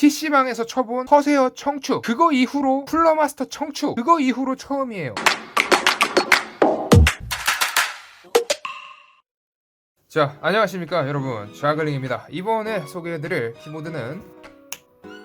PC방에서 쳐본 커세어 청축 그거 이후로 플러마스터 청축 그거 이후로 처음이에요. 자 안녕하십니까 여러분. 좌글링입니다. 이번에 소개해드릴 키보드는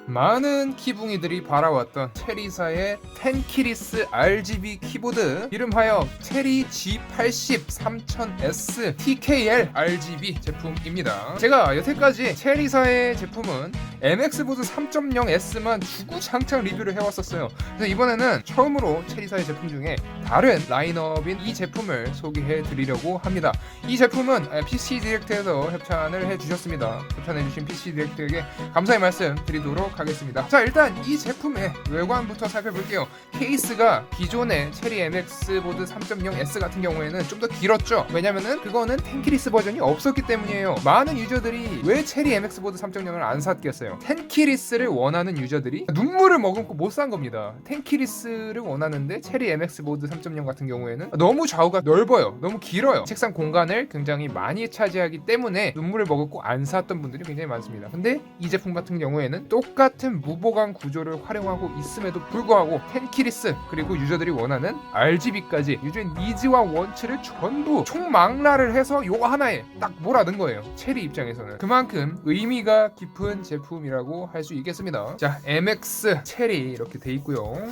많은 키붕이들이 바라왔던 체리사의 텐키리스 RGB 키보드. 이름하여 체리 G80 3000S TKL RGB 제품입니다. 제가 여태까지 체리사의 제품은 MX보드 3.0S만 주구장창 리뷰를 해왔었어요 그래서 이번에는 처음으로 체리사의 제품 중에 다른 라인업인 이 제품을 소개해 드리려고 합니다 이 제품은 PC 디렉트에서 협찬을 해 주셨습니다 협찬해 주신 PC 디렉트에게 감사의 말씀 드리도록 하겠습니다. 자 일단 이 제품의 외관부터 살펴볼게요. 케이스가 기존의 체리 MX 보드 3.0S 같은 경우에는 좀 더 길었죠. 왜냐면은 그거는 텐키리스 버전이 없었기 때문이에요. 많은 유저들이 왜 체리 MX 보드 3.0을 안 샀겠어요? 텐키리스를 원하는 유저들이 눈물을 머금고 못 산 겁니다. 텐키리스를 원하는데 체리 MX 보드 3.0 같은 경우에는 너무 좌우가 넓어요. 너무 길어요. 책상 공간을 굉장히 많이 차지하기 때문에 눈물을 머금고 안 샀던 분들이 굉장히 많습니다. 근데 이 제품 같은 경우에는 똑같은 무보강 구조를 활용하고 있음에도 불구하고 텐키리스 그리고 유저들이 원하는 RGB까지 유저의 니즈와 원치를 전부 총망라를 해서 요거 하나에 딱 몰아넣은 거예요. 체리 입장에서는 그만큼 의미가 깊은 제품 이라고 할 수 있겠습니다. 자, MX 체리 이렇게 돼 있고요.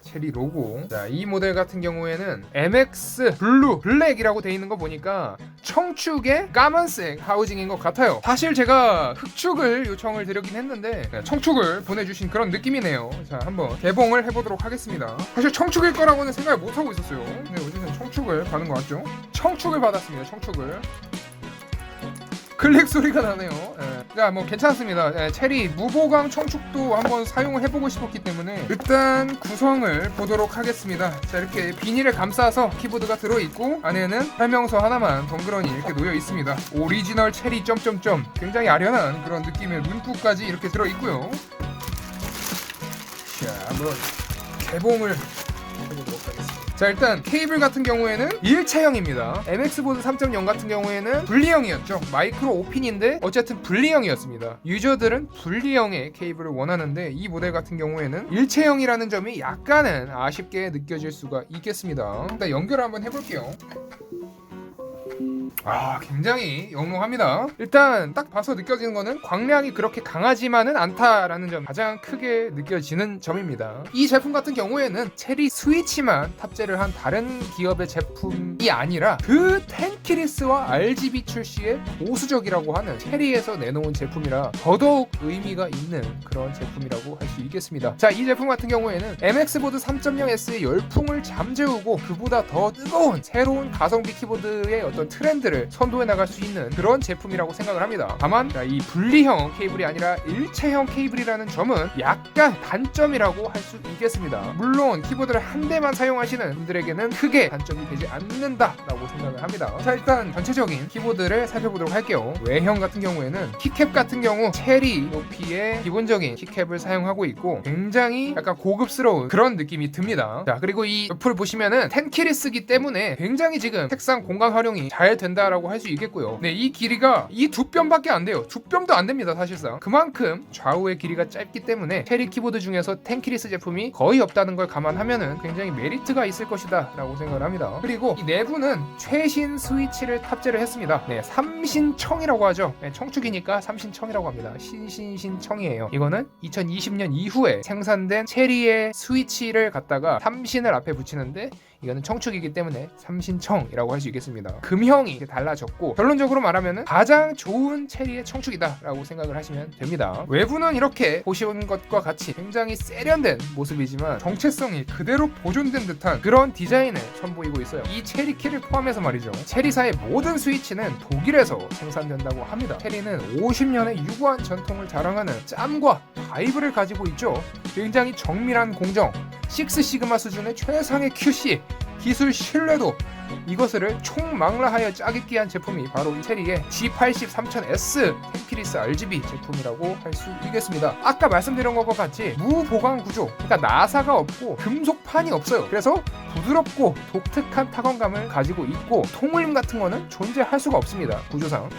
체리 로고. 자, 이 모델 같은 경우에는 MX 블루 블랙이라고 돼 있는 거 보니까 청축의 까만색 하우징인 것 같아요. 사실 제가 흑축을 요청을 드렸긴 했는데 네, 청축을 보내주신 그런 느낌이네요. 자, 한번 개봉을 해보도록 하겠습니다. 사실 청축일 거라고는 생각을 못 하고 있었어요. 근데 어쨌든 청축을 받은 것 같죠? 청축을 받았습니다. 청축을. 클릭 소리가 나네요. 예. 자, 뭐 괜찮습니다. 예, 체리 무보강 청축도 한번 사용을 해보고 싶었기 때문에 일단 구성을 보도록 하겠습니다. 자, 이렇게 비닐에 감싸서 키보드가 들어있고 안에는 설명서 하나만 덩그러니 이렇게 놓여 있습니다. 오리지널 체리 점점점 굉장히 아련한 그런 느낌의 문구까지 이렇게 들어 있고요. 자, 한번 개봉을 해보도록 하겠습니다. 자 일단 케이블 같은 경우에는 일체형입니다. MX 보드 3.0 같은 경우에는 분리형이었죠. 마이크로 5핀인데 어쨌든 분리형이었습니다. 유저들은 분리형의 케이블을 원하는데 이 모델 같은 경우에는 일체형이라는 점이 약간은 아쉽게 느껴질 수가 있겠습니다. 일단 연결을 한번 해볼게요 아 굉장히 영롱합니다. 일단 딱 봐서 느껴지는 거는 광량이 그렇게 강하지만은 않다라는 점 가장 크게 느껴지는 점입니다. 이 제품 같은 경우에는 체리 스위치만 탑재를 한 다른 기업의 제품이 아니라 그 텐키리스와 RGB 출시의 보수적이라고 하는 체리에서 내놓은 제품이라 더더욱 의미가 있는 그런 제품이라고 할 수 있겠습니다. 자 이 제품 같은 경우에는 MX보드 3.0S의 열풍을 잠재우고 그보다 더 뜨거운 새로운 가성비 키보드의 어떤 트렌드를 선도해 나갈 수 있는 그런 제품이라고 생각을 합니다. 다만 자, 이 분리형 케이블이 아니라 일체형 케이블이라는 점은 약간 단점이라고 할 수 있겠습니다. 물론 키보드를 한 대만 사용하시는 분들에게는 크게 단점이 되지 않는다라고 생각을 합니다. 자 일단 전체적인 키보드를 살펴보도록 할게요. 외형 같은 경우에는 키캡 같은 경우 체리 높이의 기본적인 키캡을 사용하고 있고 굉장히 약간 고급스러운 그런 느낌이 듭니다. 자 그리고 이 옆을 보시면은 텐키리스기 때문에 굉장히 지금 색상 공간 활용이 잘 된다 라고 할 수 있겠고요. 네, 이 길이가 이 두 뼘밖에 안 돼요. 두 뼘도 안 됩니다, 사실상. 그만큼 좌우의 길이가 짧기 때문에 체리 키보드 중에서 텐키리스 제품이 거의 없다는 걸 감안하면은 굉장히 메리트가 있을 것이다라고 생각을 합니다. 그리고 이 내부는 최신 스위치를 탑재를 했습니다. 네, 삼신청이라고 하죠. 네, 청축이니까 삼신청이라고 합니다. 신신신청이에요. 이거는 2020년 이후에 생산된 체리의 스위치를 갖다가 삼신을 앞에 붙이는데 이거는 청축이기 때문에 삼신청이라고 할 수 있겠습니다. 금형이 달라졌고 결론적으로 말하면 가장 좋은 체리의 청축이다라고 생각을 하시면 됩니다. 외부는 이렇게 보시는 것과 같이 굉장히 세련된 모습이지만 정체성이 그대로 보존된 듯한 그런 디자인을 선보이고 있어요. 이 체리 키를 포함해서 말이죠. 체리사의 모든 스위치는 독일에서 생산된다고 합니다. 체리는 50년의 유구한 전통을 자랑하는 짬과 바이브를 가지고 있죠. 굉장히 정밀한 공정, 식스 시그마 수준의 최상의 QC, 기술 신뢰도 이것을 총망라하여 짜깁기 한 제품이 바로 이 체리의 G80 3000S 텐키리스 RGB 제품이라고 할 수 있겠습니다. 아까 말씀드린 것과 같이 무보강 구조, 그러니까 나사가 없고 금속판이 없어요. 그래서 부드럽고 독특한 타건감을 가지고 있고 통울림 같은 거는 존재할 수가 없습니다. 구조상.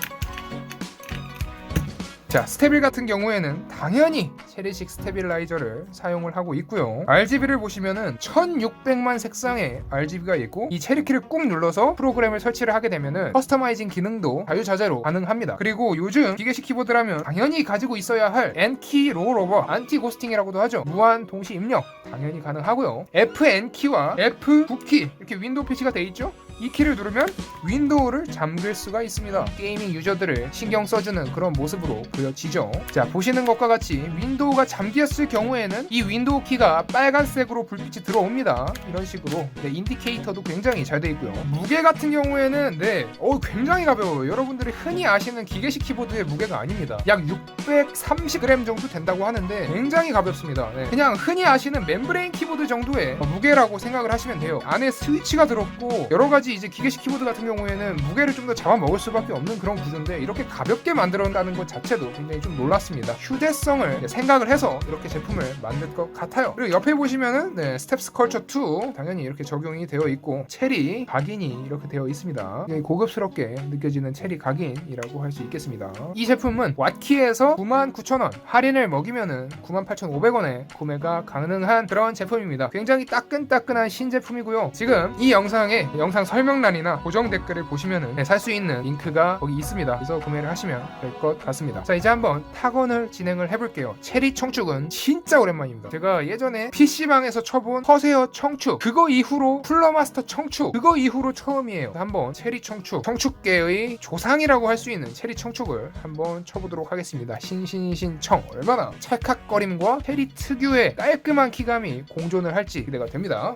자 스테빌 같은 경우에는 당연히 체리식 스테빌라이저를 사용을 하고 있고요. RGB를 보시면은 1600만 색상의 RGB가 있고 이 체리키를 꾹 눌러서 프로그램을 설치를 하게 되면은 커스터마이징 기능도 자유자재로 가능합니다. 그리고 요즘 기계식 키보드라면 당연히 가지고 있어야 할 N키 롤오버 안티 고스팅이라고도 하죠. 무한 동시 입력 당연히 가능하고요. FN키와 F9키 이렇게 윈도우 표시가 돼 있죠 이 키를 누르면 윈도우를 잠글 수가 있습니다. 게이밍 유저들을 신경 써주는 그런 모습으로 보여지죠. 자, 보시는 것과 같이 윈도우가 잠겼을 경우에는 이 윈도우 키가 빨간색으로 불빛이 들어옵니다. 이런 식으로 네, 인디케이터도 굉장히 잘 돼 있고요. 무게 같은 경우에는 네, 어, 굉장히 가벼워요. 여러분들이 흔히 아시는 기계식 키보드의 무게가 아닙니다. 약 630g 정도 된다고 하는데 굉장히 가볍습니다. 네, 그냥 흔히 아시는 멤브레인 키보드 정도의 무게라고 생각을 하시면 돼요. 안에 스위치가 들었고 여러 가지 이제 기계식 키보드 같은 경우에는 무게를 좀 더 잡아먹을 수밖에 없는 그런 구조인데 이렇게 가볍게 만들어낸다는 것 자체도 굉장히 좀 놀랐습니다. 휴대성을 생각을 해서 이렇게 제품을 만들 것 같아요. 그리고 옆에 보시면은 네, 스텝스 컬처 2 당연히 이렇게 적용이 되어 있고 체리 각인이 이렇게 되어 있습니다. 고급스럽게 느껴지는 체리 각인이라고 할 수 있겠습니다. 이 제품은 왓키에서 99,000원 할인을 먹이면은 98,500원에 구매가 가능한 그런 제품입니다. 굉장히 따끈따끈한 신제품이고요. 지금 이 영상에 영상 설 명란이나 고정 댓글을 보시면은 네, 살수 있는 링크가 거기 있습니다. 그래서 구매를 하시면 될 것 같습니다. 자 이제 한번 타건을 진행을 해볼게요. 체리 청축은 진짜 오랜만입니다. 제가 예전에 PC방에서 쳐본 허세어 청축 그거 이후로 플러마스터 청축 그거 이후로 처음이에요. 한번 체리 청축 청축계의 조상이라고 할 수 있는 체리 청축을 한번 쳐보도록 하겠습니다. 신신신청 얼마나 찰칵거림과 체리 특유의 깔끔한 키감이 공존을 할지 기대가 됩니다.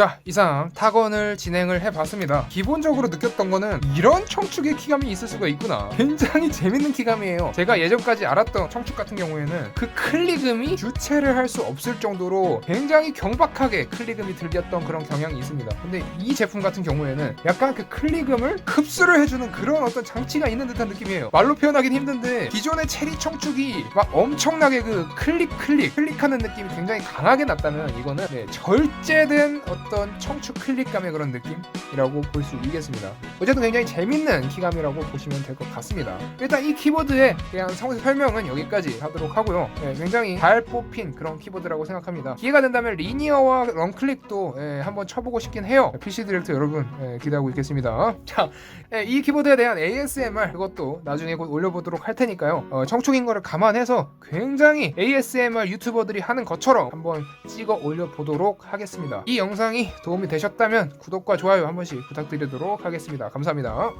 자 이상 타건을 진행을 해봤습니다. 기본적으로 느꼈던 거는 이런 청축의 키감이 있을 수가 있구나. 굉장히 재밌는 키감이에요. 제가 예전까지 알았던 청축 같은 경우에는 그 클리금이 주체를 할 수 없을 정도로 굉장히 경박하게 클리금이 들렸던 그런 경향이 있습니다. 근데 이 제품 같은 경우에는 약간 그 클리금을 흡수를 해주는 그런 어떤 장치가 있는 듯한 느낌이에요. 말로 표현하긴 힘든데 기존의 체리 청축이 막 엄청나게 그 클릭 클릭 클릭하는 느낌이 굉장히 강하게 났다면 이거는 네, 절제된 어떤 청축 클릭감의 그런 느낌 이라고 볼 수 있겠습니다. 어쨌든 굉장히 재밌는 키감이라고 보시면 될 것 같습니다. 일단 이 키보드에 대한 설명은 여기까지 하도록 하고요. 네, 굉장히 잘 뽑힌 그런 키보드라고 생각합니다. 기회가 된다면 리니어와 런클릭도 예, 한번 쳐보고 싶긴 해요. PC 디렉터 여러분 예, 기대하고 있겠습니다. 자, 예, 이 키보드에 대한 ASMR 그것도 나중에 곧 올려보도록 할 테니까요. 어, 청축인 거를 감안해서 굉장히 ASMR 유튜버들이 하는 것처럼 한번 찍어 올려보도록 하겠습니다. 이 영상이 도움이 되셨다면 구독과 좋아요 한 번씩 부탁드리도록 하겠습니다. 감사합니다.